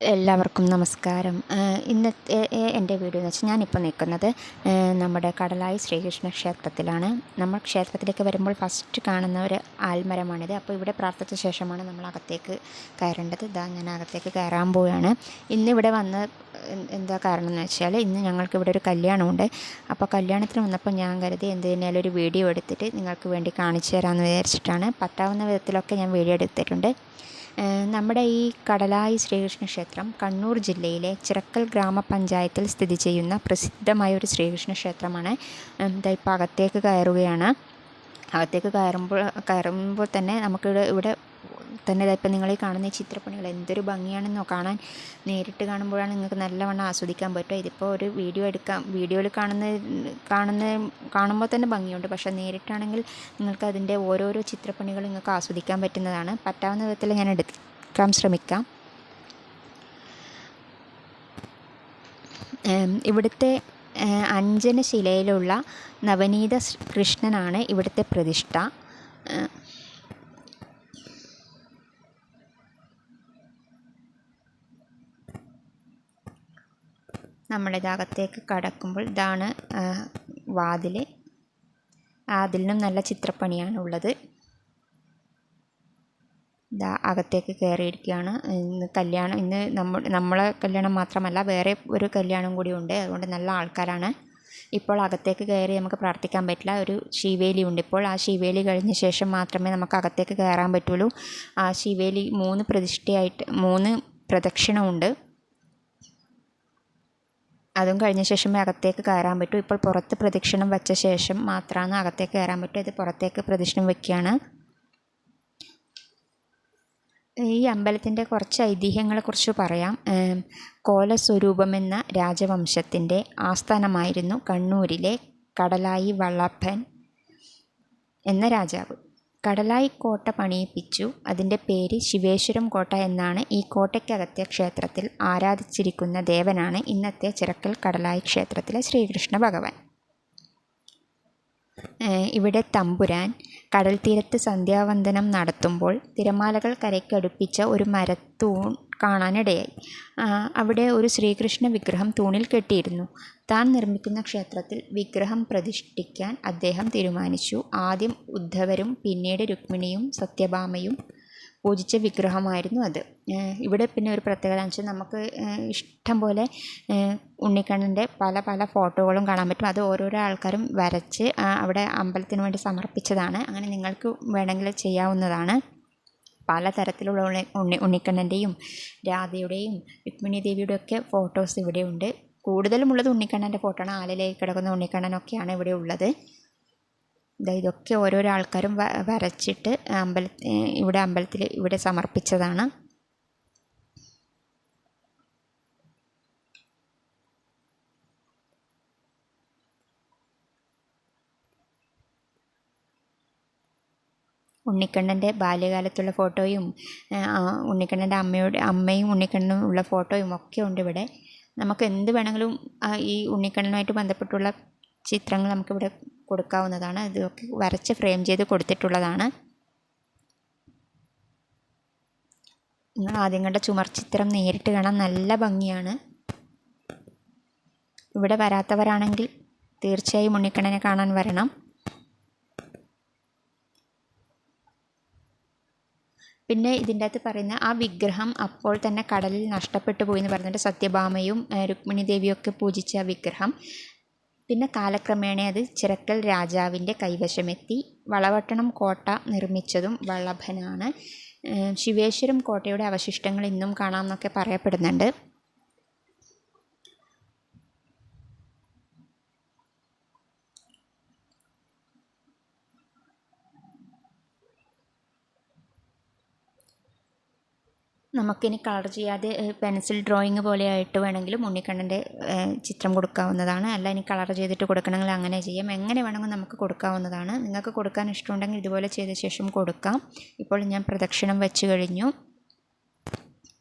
എല്ലാവർക്കും നമസ്കാരം. ഇന്നത്തെ എന്റെ വീഡിയോ എന്ന് വെച്ചാൽ ഞാനിപ്പോൾ നിൽക്കുന്നത് നമ്മുടെ കടലായി ശ്രീകൃഷ്ണ ക്ഷേത്രത്തിലാണ്. നമ്മൾ ക്ഷേത്രത്തിലേക്ക് വരുമ്പോൾ ഫസ്റ്റ് കാണുന്ന ഒരു ആൽമരമാണിത്. അപ്പോൾ ഇവിടെ പ്രാർത്ഥിച്ച ശേഷമാണ് നമ്മൾ അകത്തേക്ക് കയറേണ്ടത്. ഇതാ ഞാൻ അകത്തേക്ക് കയറാൻ പോവുകയാണ് ഇന്നിവിടെ വന്ന് എന്താ കാരണം എന്ന് വെച്ചാൽ ഇന്ന് ഞങ്ങൾക്ക് ഇവിടെ ഒരു കല്യാണമുണ്ട്. അപ്പോൾ കല്യാണത്തിന് വന്നപ്പോൾ ഞാൻ കരുതി എന്ത് തന്നെയാലും ഒരു വീഡിയോ എടുത്തിട്ട് നിങ്ങൾക്ക് വേണ്ടി കാണിച്ചു തരാമെന്ന് വിചാരിച്ചിട്ടാണ്. പറ്റാവുന്ന വിധത്തിലൊക്കെ ഞാൻ വീഡിയോ എടുത്തിട്ടുണ്ട്. നമ്മുടെ ഈ കടലായി ശ്രീകൃഷ്ണ ക്ഷേത്രം കണ്ണൂർ ജില്ലയിലെ ചിറക്കൽ ഗ്രാമപഞ്ചായത്തിൽ സ്ഥിതി ചെയ്യുന്ന പ്രസിദ്ധമായ ഒരു ശ്രീകൃഷ്ണ ക്ഷേത്രമാണ് ഇതാ ഇപ്പോൾ അകത്തേക്ക് കയറുകയാണ്. അകത്തേക്ക് കയറുമ്പോൾ കയറുമ്പോൾ തന്നെ നമുക്കിവിടെ ഇവിടെ തന്നെ ഇപ്പം നിങ്ങൾ കാണുന്ന ചിത്രപ്പണികൾ എന്തൊരു ഭംഗിയാണെന്നോ കാണാൻ നേരിട്ട് കാണുമ്പോഴാണ് നിങ്ങൾക്ക് നല്ലവണ്ണം ആസ്വദിക്കാൻ പറ്റുക. ഇതിപ്പോൾ ഒരു വീഡിയോ എടുക്കാം. വീഡിയോയിൽ കാണുന്ന കാണുന്ന കാണുമ്പോൾ തന്നെ ഭംഗിയുണ്ട്. പക്ഷേ നേരിട്ടാണെങ്കിൽ നിങ്ങൾക്ക് അതിന്റെ ഓരോരോ ചിത്രപ്പണികൾ നിങ്ങൾക്ക് ആസ്വദിക്കാൻ പറ്റുന്നതാണ്. പറ്റാവുന്ന വിധത്തിൽ ഞാൻ എടുക്കാൻ ശ്രമിക്കാം. ഇവിടുത്തെ അഞ്ജനശിലയിലുള്ള നവനീത കൃഷ്ണനാണ് ഇവിടുത്തെ പ്രതിഷ്ഠ. നമ്മളിതകത്തേക്ക് കടക്കുമ്പോൾ ഇതാണ് വാതിൽ അതിലിനും നല്ല ചിത്രപ്പണിയാണ് ഉള്ളത്. ഇതാ അകത്തേക്ക് കയറിയിരിക്കുകയാണ് ഇന്ന് കല്യാണം ഇന്ന് നമ്മൾ നമ്മളെ കല്യാണം മാത്രമല്ല വേറെ ഒരു കല്യാണം കൂടി ഉണ്ട്. അതുകൊണ്ട് നല്ല ആൾക്കാരാണ്. ഇപ്പോൾ അകത്തേക്ക് കയറി നമുക്ക് പ്രാർത്ഥിക്കാൻ പറ്റില്ല. ഒരു ശിവേലി ഉണ്ട് ഇപ്പോൾ. ആ ശിവേലി കഴിഞ്ഞ ശേഷം മാത്രമേ നമുക്ക് അകത്തേക്ക് കയറാൻ പറ്റുള്ളൂ. ആ ശിവേലി മൂന്ന് പ്രതിഷ്ഠയായിട്ട് മൂന്ന് പ്രദക്ഷിണമുണ്ട്. അതും കഴിഞ്ഞ ശേഷമേ അകത്തേക്ക് കയറാൻ പറ്റൂ. ഇപ്പോൾ പുറത്ത് പ്രദക്ഷിണം വെച്ച ശേഷം മാത്രമാണ് അകത്തേക്ക് കയറാൻ പറ്റൂ ഇത് പുറത്തേക്ക് പ്രദക്ഷിണം വയ്ക്കുകയാണ് ഈ അമ്പലത്തിന്റെ കുറച്ച് ഐതിഹ്യങ്ങളെക്കുറിച്ച് പറയാം. കോലസ്വരൂപം എന്ന രാജവംശത്തിന്റെ ആസ്ഥാനമായിരുന്നു കണ്ണൂരിലെ കടലായി വള്ളപ്പൻ എന്ന രാജാവ്. കടലായി കോട്ട പണിയിപ്പിച്ചു. അതിന്റെ പേര് ശിവേശ്വരം കോട്ട എന്നാണ്. ഈ കോട്ടയ്ക്കകത്തെ ക്ഷേത്രത്തിൽ ആരാധിച്ചിരിക്കുന്ന ദേവനാണ് ഇന്നത്തെ ചിറക്കൽ കടലായി ക്ഷേത്രത്തിലെ ശ്രീകൃഷ്ണ ഭഗവാൻ ഇവിടെ തമ്പുരാൻ കടൽ തീരത്ത് സന്ധ്യാവന്ദനം നടത്തുമ്പോൾ തിരമാലകൾ കരയ്ക്കടുപ്പിച്ച ഒരു മരത്തൂൺ കാണാനിടയായി. അവിടെ ഒരു ശ്രീകൃഷ്ണ വിഗ്രഹം തൂണിൽ കെട്ടിയിരുന്നു. താൻ നിർമ്മിക്കുന്ന ക്ഷേത്രത്തിൽ വിഗ്രഹം പ്രതിഷ്ഠിക്കാൻ അദ്ദേഹം തീരുമാനിച്ചു. ആദ്യം ഉദ്ധവരും പിന്നീട് രുക്മിണിയും സത്യഭാമയും പൂജിച്ച വിഗ്രഹമായിരുന്നു അത്. ഇവിടെ പിന്നെ ഒരു പ്രത്യേകത എന്ന് വെച്ചാൽ നമുക്ക് ഇഷ്ടം പോലെ ഉണ്ണിക്കണ്ണന്റെ പല പല ഫോട്ടോകളും കാണാൻ പറ്റും. അത് ഓരോരോ ആൾക്കാരും വരച്ച് അവിടെ അമ്പലത്തിന് വേണ്ടി സമർപ്പിച്ചതാണ്. അങ്ങനെ നിങ്ങൾക്ക് വേണമെങ്കിൽ ചെയ്യാവുന്നതാണ്. പലതരത്തിലുള്ള ഉണ്ണി ഉണ്ണി ഉണ്ണിക്കണ്ണന്റെയും രാധയുടെയും രുക്മിണി ദേവിയുടെ ഒക്കെ ഫോട്ടോസ് ഇവിടെയുണ്ട്. കൂടുതലും ഉള്ളത് ഉണ്ണിക്കണ്ണന്റെ ഫോട്ടോ ആണ്. ആലിലേക്ക് കിടക്കുന്ന ഉണ്ണിക്കണ്ണനൊക്കെയാണ് ഇവിടെ ഉള്ളത്. ഇതാ ഇതൊക്കെ ഓരോരോ ആൾക്കാരും വരച്ചിട്ട് അമ്പല ഇവിടെ അമ്പലത്തിൽ ഇവിടെ സമർപ്പിച്ചതാണ്. ഉണ്ണിക്കണ്ണന്റെ ബാല്യകാലത്തുള്ള ഫോട്ടോയും ഉണ്ണിക്കണ്ണന്റെ അമ്മയുടെ അമ്മയും ഉണ്ണിക്കണ്ണനും ഉള്ള ഫോട്ടോയും ഒക്കെ ഉണ്ട് ഇവിടെ. നമുക്ക് എന്ത് വേണമെങ്കിലും ഈ ഉണ്ണിക്കണ്ണനുമായിട്ട് ബന്ധപ്പെട്ടുള്ള ചിത്രങ്ങൾ നമുക്കിവിടെ കൊടുക്കാവുന്നതാണ്. ഇതൊക്കെ വരച്ച് ഫ്രെയിം ചെയ്ത് കൊടുത്തിട്ടുള്ളതാണ്. നിങ്ങൾ ആദ്യം കണ്ട ചുമർ ചിത്രം നേരിട്ട് കാണാൻ നല്ല ഭംഗിയാണ്. ഇവിടെ വരാത്തവരാണെങ്കിൽ തീർച്ചയായും ഉണ്ണിക്കണ്ണനെ കാണാൻ വരണം. പിന്നെ ഇതിന്റെ അകത്ത് പറയുന്ന ആ വിഗ്രഹം അപ്പോൾ തന്നെ കടലിൽ നഷ്ടപ്പെട്ടു പോയി എന്ന് പറഞ്ഞിട്ട് സത്യഭാമയും രുക്മിണി ദേവിയൊക്കെ പൂജിച്ച ആ വിഗ്രഹം. പിന്നെ കാലക്രമേണ അത് ചിറക്കൽ രാജാവിന്റെ കൈവശമെത്തി വളവട്ടണം കോട്ട നിർമ്മിച്ചതും വള്ളഭനാണ്. ശിവേശ്വരം കോട്ടയുടെ അവശിഷ്ടങ്ങൾ ഇന്നും കാണാമെന്നൊക്കെ പറയപ്പെടുന്നുണ്ട്. നമുക്കിനി കളർ ചെയ്യാതെ പെൻസിൽ ഡ്രോയിങ് പോലെയായിട്ട് വേണമെങ്കിലും ഉണ്ണിക്കണ്ണന്റെ ചിത്രം കൊടുക്കാവുന്നതാണ്. അല്ല ഇനി കളർ ചെയ്തിട്ട് കൊടുക്കണമെങ്കിൽ അങ്ങനെ ചെയ്യാം. എങ്ങനെ വേണമെങ്കിൽ നമുക്ക് കൊടുക്കാവുന്നതാണ്. നിങ്ങൾക്ക് കൊടുക്കാൻ ഇഷ്ടമുണ്ടെങ്കിൽ ഇതുപോലെ ചെയ്ത ശേഷം കൊടുക്കാം. ഇപ്പോൾ ഞാൻ പ്രദക്ഷിണം വെച്ച് കഴിഞ്ഞു.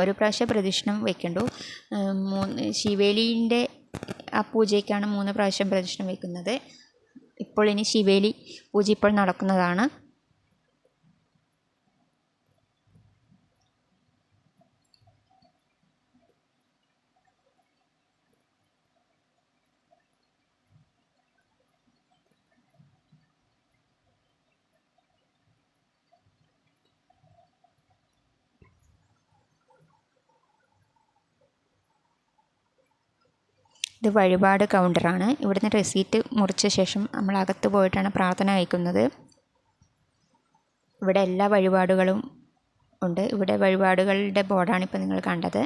ഒരു പ്രാവശ്യം പ്രദക്ഷിണം വെക്കണ്ടു. മൂന്ന് ശിവേലിന്റെ ആ പൂജയ്ക്കാണ് മൂന്ന് പ്രാവശ്യം പ്രദക്ഷിണം വയ്ക്കുന്നത് ഇപ്പോൾ ഇനി ശിവേലി പൂജ ഇപ്പോൾ നടക്കുന്നതാണ്. ഇത് വഴിപാട് കൗണ്ടറാണ്. ഇവിടുന്ന് റെസീറ്റ് മുറിച്ച ശേഷം നമ്മൾ അകത്ത് പോയിട്ടാണ് പ്രാർത്ഥന അയക്കുന്നത് ഇവിടെ എല്ലാ വഴിപാടുകളും ഉണ്ട്. ഇവിടെ വഴിപാടുകളുടെ ബോർഡാണ് ഇപ്പോൾ നിങ്ങൾ കണ്ടത്.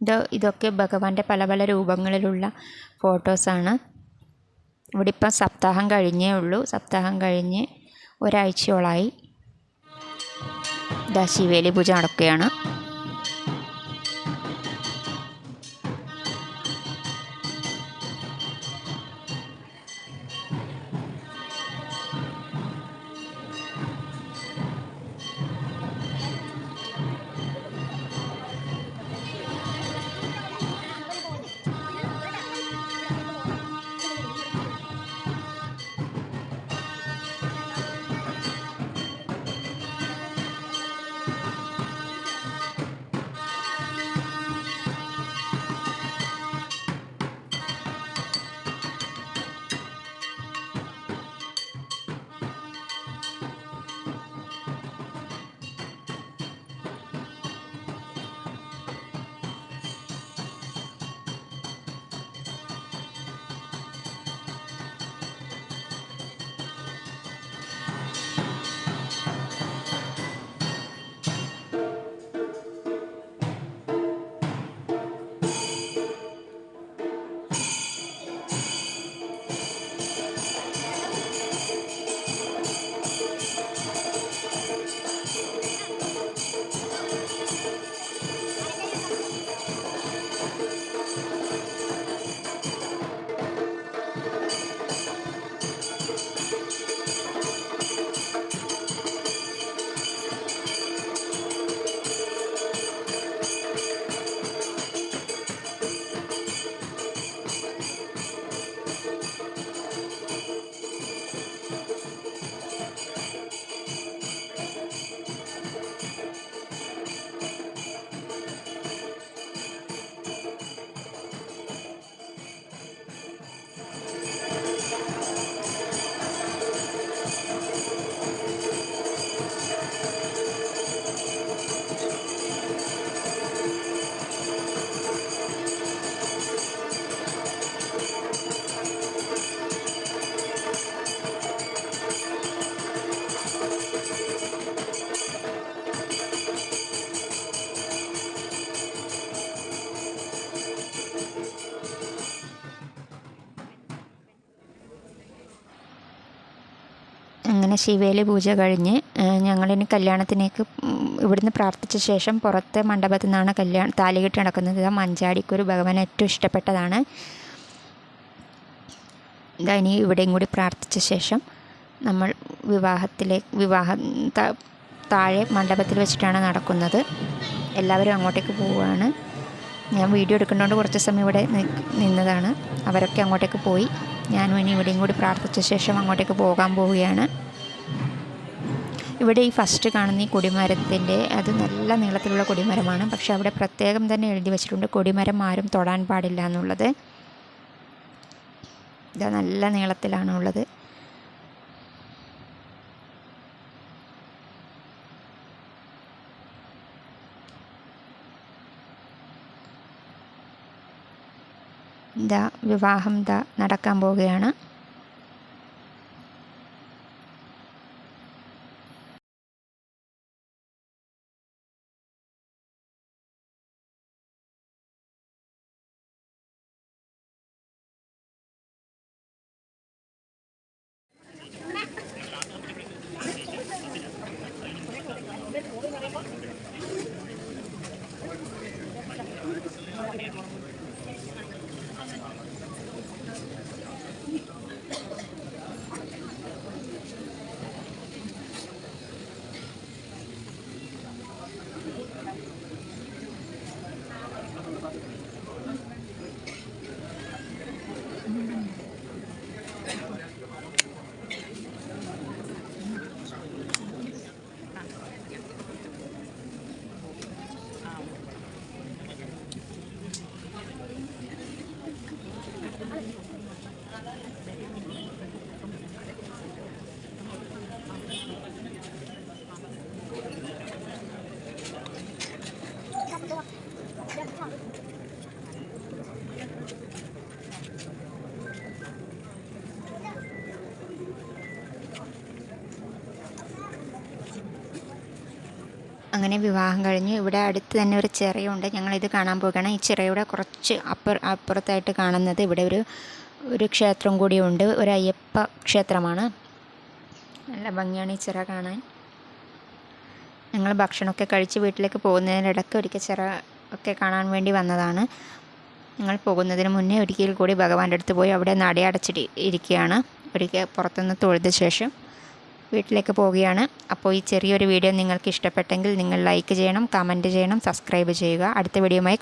ഇത് ഇതൊക്കെ ഭഗവാന്റെ പല പല രൂപങ്ങളിലുള്ള ഫോട്ടോസാണ്. ഇവിടെ ഇപ്പം സപ്താഹം കഴിഞ്ഞേ ഉള്ളൂ. സപ്താഹം കഴിഞ്ഞ് ഒരാഴ്ചയോളായി ദാശിവേലി ശിവേലി പൂജ നടക്കുകയാണ്. ശിവേലി പൂജ കഴിഞ്ഞ് ഞങ്ങളിനി കല്യാണത്തിനേക്ക് ഉം, ഇവിടുന്ന് പ്രാർത്ഥിച്ച ശേഷം പുറത്തെ മണ്ഡപത്തിൽ നിന്നാണ് കല്യാണം താലികെട്ട് നടക്കുന്നത്. ഇതാ മഞ്ചാടിക്കൊരു ഭഗവാൻ ഏറ്റവും ഇഷ്ടപ്പെട്ടതാണ്. ഇനി ഇവിടെയും കൂടി പ്രാർത്ഥിച്ച ശേഷം നമ്മൾ വിവാഹത്തിലെ വിവാഹം താഴെ മണ്ഡപത്തിൽ വെച്ചിട്ടാണ് നടക്കുന്നത്. എല്ലാവരും അങ്ങോട്ടേക്ക് പോവുകയാണ്. ഞാൻ വീഡിയോ എടുക്കുന്നതുകൊണ്ട് കുറച്ച് സമയം ഇവിടെ നിന്നതാണ്. അവരൊക്കെ അങ്ങോട്ടേക്ക് പോയി. ഞാനും ഇനി ഇവിടെയും കൂടി പ്രാർത്ഥിച്ച ശേഷം അങ്ങോട്ടേക്ക് പോകാൻ പോവുകയാണ്. ഇവിടെ ഈ ഫസ്റ്റ് കാണുന്ന ഈ കൊടിമരത്തിന്റെ അത് നല്ല നീളത്തിലുള്ള കൊടിമരമാണ്. പക്ഷേ അവിടെ പ്രത്യേകം തന്നെ എഴുതി വെച്ചിട്ടുണ്ട് കൊടിമരം ആരും തൊടാൻ പാടില്ല എന്നുള്ളത്. ഇത് നല്ല നീളത്തിലാണ് ഉള്ളത്. ഇതാ വിവാഹം ഇതാ നടക്കാൻ പോവുകയാണ്. അങ്ങനെ വിവാഹം കഴിഞ്ഞു. ഇവിടെ അടുത്ത് തന്നെ ഒരു ചിറയുണ്ട്. ഞങ്ങളിത് കാണാൻ പോകുകയാണ് ഈ ചിറയുടെ കുറച്ച് അപ്പുറ അപ്പുറത്തായിട്ട് കാണുന്നത് ഇവിടെ ഒരു ഒരു ക്ഷേത്രം കൂടിയുണ്ട്. ഒരു അയ്യപ്പ ക്ഷേത്രമാണ്. നല്ല ഭംഗിയാണ് ഈ ചിറ കാണാൻ. ഞങ്ങൾ ഭക്ഷണമൊക്കെ കഴിച്ച് വീട്ടിലേക്ക് പോകുന്നതിനിടയ്ക്ക് ഒരിക്കൽ ചിറ ഒക്കെ കാണാൻ വേണ്ടി വന്നതാണ്. ഞങ്ങൾ പോകുന്നതിന് മുന്നേ ഒരിക്കൽ കൂടി ഭഗവാന്റെ അടുത്ത് പോയി അവിടെ നടയടച്ചിട്ട് ഇരിക്കുകയാണ്. ഒരിക്കൽ പുറത്തുനിന്ന് തൊഴുത ശേഷം. വീട്ടിലേക്ക് പോവുകയാണ്. അപ്പോൾ ഈ ചെറിയൊരു വീഡിയോ നിങ്ങൾക്ക് ഇഷ്ടപ്പെട്ടെങ്കിൽ നിങ്ങൾ ലൈക്ക് ചെയ്യണം കമന്റ് ചെയ്യണം സബ്സ്ക്രൈബ് ചെയ്യുക. അടുത്ത വീഡിയോയുമായി